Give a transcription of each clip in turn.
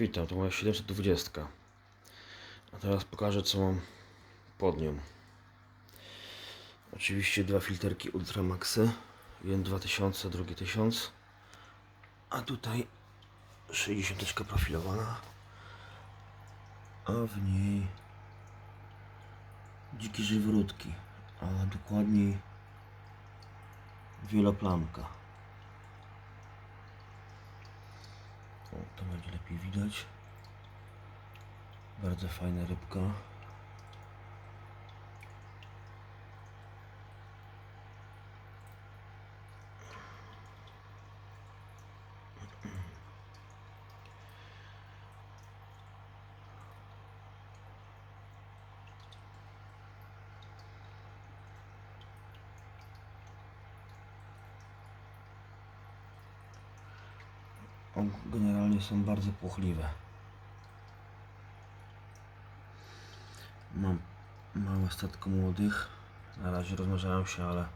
Witam, to moja 720. A teraz pokażę co mam pod nią. Oczywiście dwa filterki Ultramaxy. Jeden 2000, drugi 1000. A tutaj 60 profilowana. A w niej dzikie żywrótki, a dokładniej wieloplamka. O, to lepiej widać. Bardzo fajna rybka. Generalnie są bardzo płochliwe. Mam małe statko młodych. Na razie rozmnażają się, ale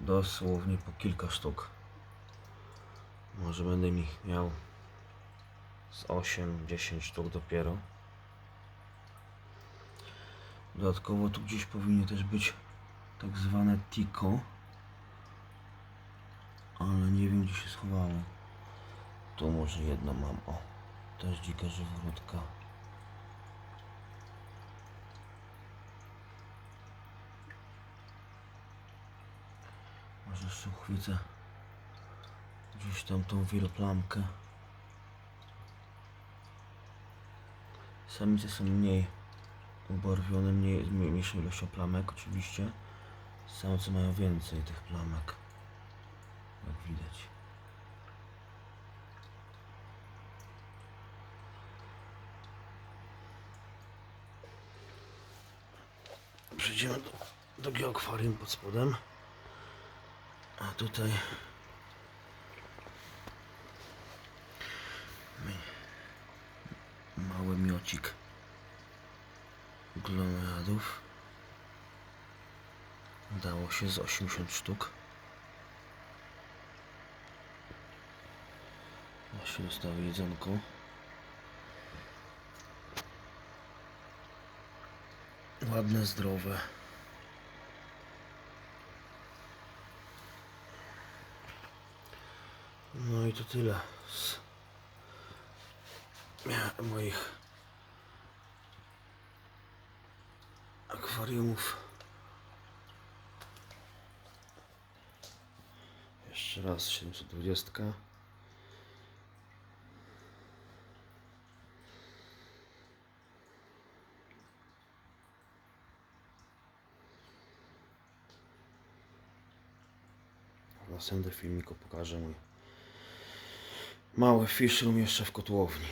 dosłownie po kilka sztuk. Może będę ich miał z 8-10 sztuk dopiero. Dodatkowo tu gdzieś powinny też być tak zwane tiko. Ale nie wiem gdzie się schowało. Tu może jedno mam, o. Też dzika żywrótka. Może jeszcze uchwycę gdzieś tam tą wieloplamkę. Samice są mniej ubarwione, mniej, mniejszą ilością plamek oczywiście. Samce mają więcej tych plamek, jak widać. Przejdziemy do drugiego akwarium pod spodem. A tutaj mały miocik glonadów. Udało się z 80 sztuk. Właśnie dostały jedzonko. Ładne, zdrowe. No i to tyle z moich akwariumów. Jeszcze raz 720. W następnym filmiku pokażę mój mały fish room jeszcze w kotłowni.